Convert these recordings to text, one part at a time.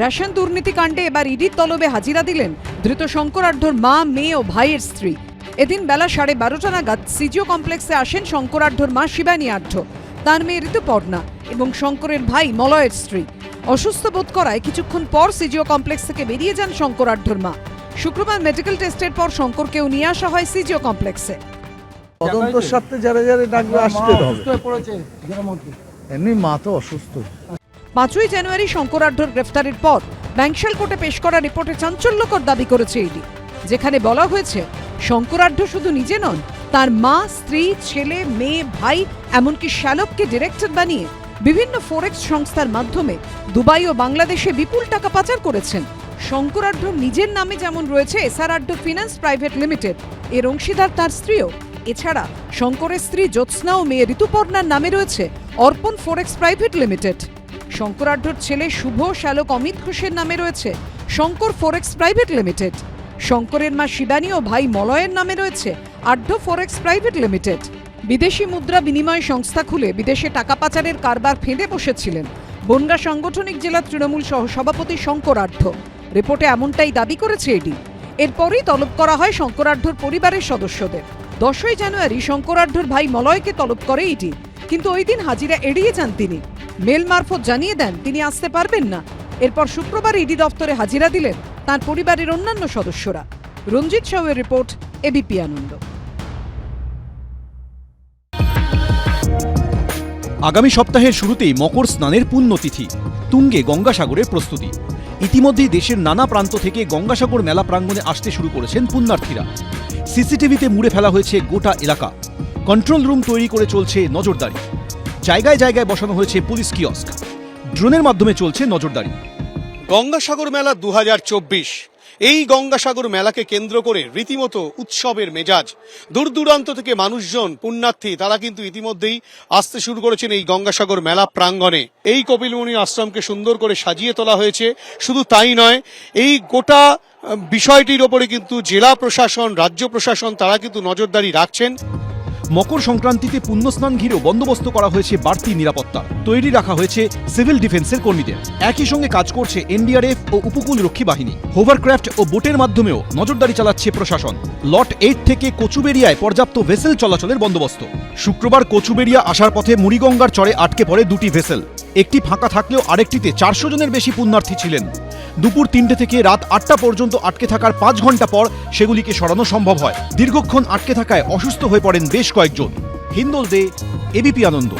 Ration দুর্নীতি কাণ্ডে এবার ইডির তলবে হাজিরা দিলেন ধৃত শঙ্করার্ধর মা মেয়ে ও ভাইয়ের স্ত্রী। এদিন বেলা সাড়ে বারোটা নাগাদ সিজিও কমপ্লেক্সে আসেন শঙ্করার্ধর মা শিবানী আঢ্য তার মেয়ে ঋতুপর্ণা এবং শঙ্করের ভাই মলয়ের স্ত্রী। অসুস্থ বোধ করায় কিছুক্ষণ পর সিজিও কমপ্লেক্স থেকে বেরিয়ে যান শঙ্করার্ধর মা। শুক্রবার মেডিকেল টেস্টের পর শঙ্করকেও নিয়ে আসা হয় সিজিও কমপ্লেক্সে। তদন্তর সাথে যারা যারা ডাকবে আসতে হবে। এমনি মা তো অসুস্থ। পাঁচই জানুয়ারি শঙ্করাঢ্যর গ্রেফতারের পর ব্যাংশাল কোর্টে পেশ করা রিপোর্টে চাঞ্চল্যকর দাবি করেছে ইডি। যেখানে বলা হয়েছে শঙ্করাঢ্য শুধু নিজে নন, তার মা, স্ত্রী, ছেলে, মেয়ে, ভাই, এমনকি শ্যালককে ডিরেক্টর বানিয়ে বিভিন্ন ফোরেক্স সংস্থার মাধ্যমে দুবাই ও বাংলাদেশে বিপুল টাকা পাচার করেছেন। শঙ্করাঢ্য নিজের নামে যেমন রয়েছে এসআরআঢ্য ফিনান্স প্রাইভেট লিমিটেড, এর অংশীদার তার স্ত্রীও। এছাড়া শঙ্করের স্ত্রী জ্যোৎস্না ও মেয়ে ঋতুপর্ণার নামে রয়েছে অর্পণ ফোরেক্স প্রাইভেট লিমিটেড। শঙ্করাঢ্যর ছেলে শুভ শ্যালক অমিত ঘোষের নামে রয়েছে। শঙ্কর ফোরেক্স প্রাইভেট লিমিটেড শঙ্করের মা শিবানী ও ভাই মলয়ের নামে রয়েছে আঢ্য ফোরেক্স প্রাইভেট লিমিটেড বিদেশি মুদ্রা বিনিময় সংস্থা খুলে বিদেশে টাকা পাচারের কারবার ফেঁদে বসেছিলেন। বনগা সাংগঠনিক জেলা তৃণমূল সহ সভাপতি শঙ্কর আঢ্য রিপোর্টে এমনটাই দাবি করেছে এডি। এরপরই তলব করা হয় শঙ্করাঢ্যর পরিবারের সদস্যদের। দশই জানুয়ারি শঙ্করাঢ্যর ভাই মলয়কে তলব করে ইডি কিন্তু ওই দিন হাজিরা এড়িয়ে যান তিনি। মেল মারফত জানিয়ে দেন, তিনি আসতে পারবেন না। এরপর শুক্রবার ইডি দফতরে হাজিরা দিলেন তার পরিবারের অন্যান্য সদস্যরা। রঞ্জিত সাউয়ের রিপোর্ট, এবিপি আনন্দ। আগামী সপ্তাহের শুরুতেই মকর স্নানের পুণ্যতিথি, তুঙ্গে গঙ্গাসাগরের প্রস্তুতি। ইতিমধ্যেই দেশের নানা প্রান্ত থেকে গঙ্গাসাগর মেলা প্রাঙ্গণে আসতে শুরু করেছেন পুণ্যার্থীরা। সিসিটিভিতে মুড়ে ফেলা হয়েছে গোটা এলাকা। কন্ট্রোল রুম তৈরি করে চলছে নজরদারি। জায়গায় জায়গায় বসানো হয়েছে পুলিশ কিয়স্ক। ড্রোনের মাধ্যমে চলছে নজরদারি। গঙ্গাসাগর মেলা দুহাজার চব্বিশ। এই গঙ্গাসাগর মেলাকে কেন্দ্র করে রীতিমতো উৎসবের মেজাজ। দূর দূরান্ত থেকে মানুষজন, পুণ্যার্থী, তারা কিন্তু ইতিমধ্যেই আসতে শুরু করেছেন এই গঙ্গাসাগর মেলা প্রাঙ্গণে। এই কপিলমুনি আশ্রমকে সুন্দর করে সাজিয়ে তোলা হয়েছে। শুধু তাই নয়, এই গোটা বিষয়টির ওপরে কিন্তু জেলা প্রশাসন, রাজ্য প্রশাসন, তারা কিন্তু নজরদারি রাখছেন। মকর সংক্রান্তিতে পুণ্যস্নান ঘিরেও বন্দোবস্ত করা হয়েছে বাড়তি নিরাপত্তা। তৈরি রাখা হয়েছে সিভিল ডিফেন্সের কর্মীদের। একই সঙ্গে কাজ করছে এনডিআরএফ ও উপকূল রক্ষী বাহিনী। হোভারক্রাফট ও বোটের মাধ্যমেও নজরদারি চালাচ্ছে প্রশাসন। লট এইট থেকে কচুবেরিয়ায় পর্যাপ্ত ভেসেল চলাচলের বন্দোবস্ত। শুক্রবার কচুবেরিয়া আসার পথে মুড়িগঙ্গার চরে আটকে পড়ে দুটি ভেসেল। একটি ফাঁকা থাকলেও আরেকটিতে চারশো জনের বেশি পুণ্যার্থী ছিলেন। দুপুর তিনটে থেকে রাত আটটা পর্যন্ত আটকে থাকার পাঁচ ঘণ্টা পর সেগুলিকে সরানো সম্ভব হয়। দীর্ঘক্ষণ আটকে থাকায় অসুস্থ হয়ে পড়েন বেশ কয়েকজন। হিন্দোল দে এবিপি আনন্দ।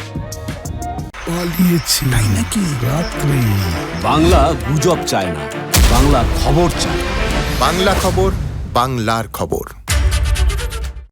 পালিয়েছে। তাই নাকি? রাত্রে। বাংলা গুজব চায় না বাংলা খবর চায় বাংলা খবর বাংলার খবর।